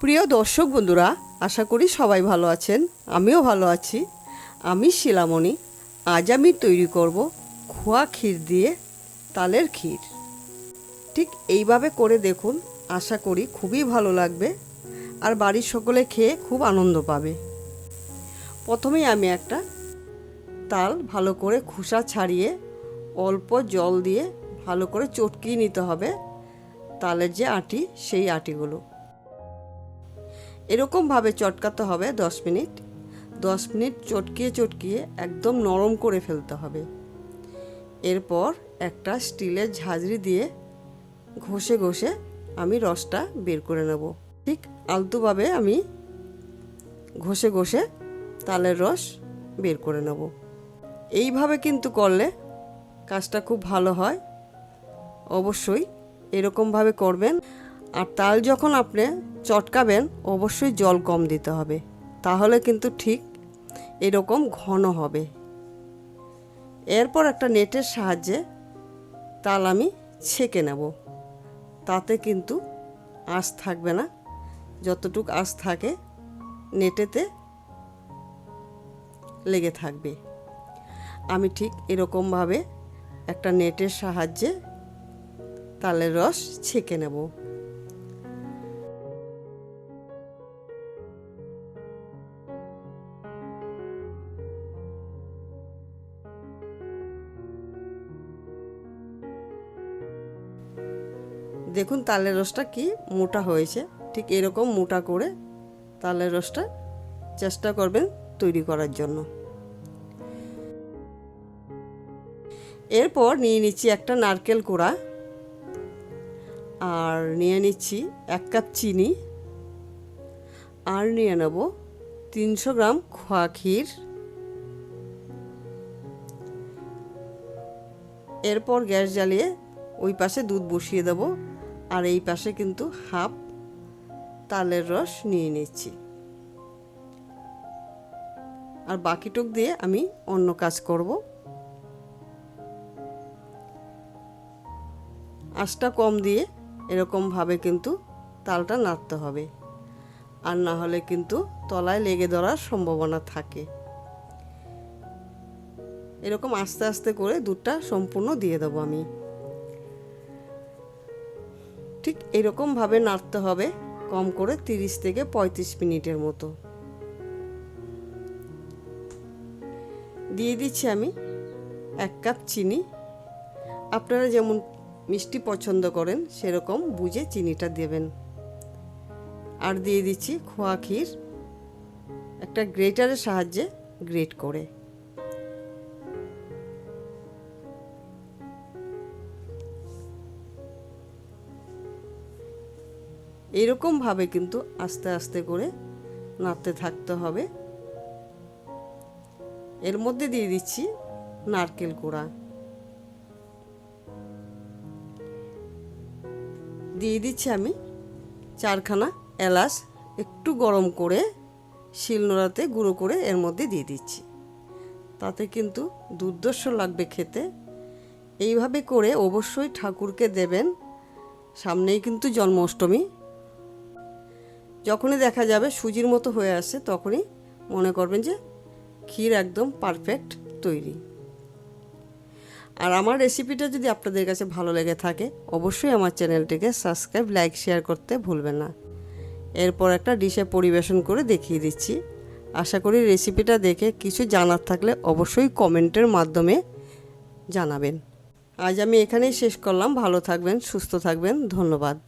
প্রিয় দর্শক বন্ধুরা, আশা করি সবাই ভালো আছেন, আমিও ভালো আছি। আমি শিলামণি, আজ আমি তৈরি করব খোয়া ক্ষীর দিয়ে তালের ক্ষীর। ঠিক এইভাবে করে দেখুন, আশা করি খুবই ভালো লাগবে আর বাড়ির সকলে খেয়ে খুব আনন্দ পাবে। প্রথমেই আমি একটা তাল ভালো করে খোসা ছাড়িয়ে অল্প জল দিয়ে ভালো করে চটকিয়ে নিতে হবে। তালের যে আটি, সেই আটিগুলো। এরকমভাবে চটকাতে হবে দশ মিনিট। দশ মিনিট চটকিয়ে চটকিয়ে একদম নরম করে ফেলতে হবে। এরপর একটা স্টিলের ঝাঁঝরি দিয়ে ঘষে ঘষে আমি রসটা বের করে নেব। ঠিক আলতুভাবে আমি ঘষে ঘষে তালের রস বের করে নেব। এইভাবে কিন্তু করলে কাজটা খুব ভালো হয়। অবশ্যই এরকমভাবে করবেন। আর তাল যখন আপনি চটকাবেন, অবশ্যই জল কম দিতে হবে। তাহলে কিন্তু ঠিক এরকম ঘন হবে। এরপর একটা নেটের সাহায্যে তাল আমি ছেঁকে নেব। তাতে কিন্তু আঁশ থাকবে না। যতটুক আঁশ থাকে, নেটেতে লেগে থাকবে। আমি ঠিক এরকমভাবে একটা নেটের সাহায্যে তালের রস ছেঁকে নেব। দেখুন তালের রসটা কি মোটা হয়েছে। ঠিক এরকম মোটা করে তালের রসটা চেষ্টা করবেন তৈরি করার জন্য। এরপর নিয়ে নিচ্ছি একটা নারকেল কোড়া আর নিয়ে নিচ্ছি এক কাপ চিনি আর নিয়ে নেব তিনশো গ্রাম খোয়া ক্ষীর। এরপর গ্যাস জ্বালিয়ে ওই পাশে দুধ বসিয়ে দেব। আর এই পাশে কিন্তু হাফ তালের রস নিয়ে নিচ্ছি। আর বাকিটুক দিয়ে আমি অন্য কাজ করব। আঁচটা কম দিয়ে এরকমভাবে কিন্তু তালটা নাড়তে হবে। আর না হলে কিন্তু তলায় লেগে ধরার সম্ভাবনা থাকে। এরকম আস্তে আস্তে করে দুধটা সম্পূর্ণ দিয়ে দেবো আমি। ঠিক এরকমভাবে নাড়তে হবে কম করে তিরিশ থেকে পঁয়ত্রিশ মিনিটের মতো। দিয়ে দিচ্ছি আমি এক কাপ চিনি। আপনারা যেমন মিষ্টি পছন্দ করেন, সেরকম বুঝে চিনিটা দেবেন। আর দিয়ে দিচ্ছি খোয়া ক্ষীর। একটা গ্রেটারের সাহায্যে গ্রেট করে। এরকমভাবে কিন্তু আস্তে আস্তে করে নাড়তে থাকতে হবে। এর মধ্যে দিয়ে দিচ্ছি নারকেল কোড়া দিয়ে দিচ্ছি আমি চারখানা এলাচ একটু গরম করে শিলনোড়াতে গুঁড়ো করে এর মধ্যে দিয়ে দিচ্ছি। তাতে কিন্তু দুর্দর্শ লাগবে খেতে। এইভাবে করে অবশ্যই ঠাকুরকে দেবেন। সামনেই কিন্তু জন্মাষ্টমী যখনই দেখা যাবে সুজির মতো হয়ে আসে, তখনই মনে করবেন যে ক্ষীর একদম পারফেক্ট তৈরি। আর আমার রেসিপিটা যদি আপনাদের কাছে ভালো লেগে থাকে, অবশ্যই আমার চ্যানেলটিকে সাবস্ক্রাইব লাইক শেয়ার করতে ভুলবেন না। এরপর একটা ডিশে পরিবেশন করে দেখিয়ে দিচ্ছি। আশা করি রেসিপিটা দেখে কিছু জানার থাকলে অবশ্যই কমেন্টের মাধ্যমে জানাবেন। আজ আমি এখানেই শেষ করলাম। ভালো থাকবেন, সুস্থ থাকবেন। ধন্যবাদ।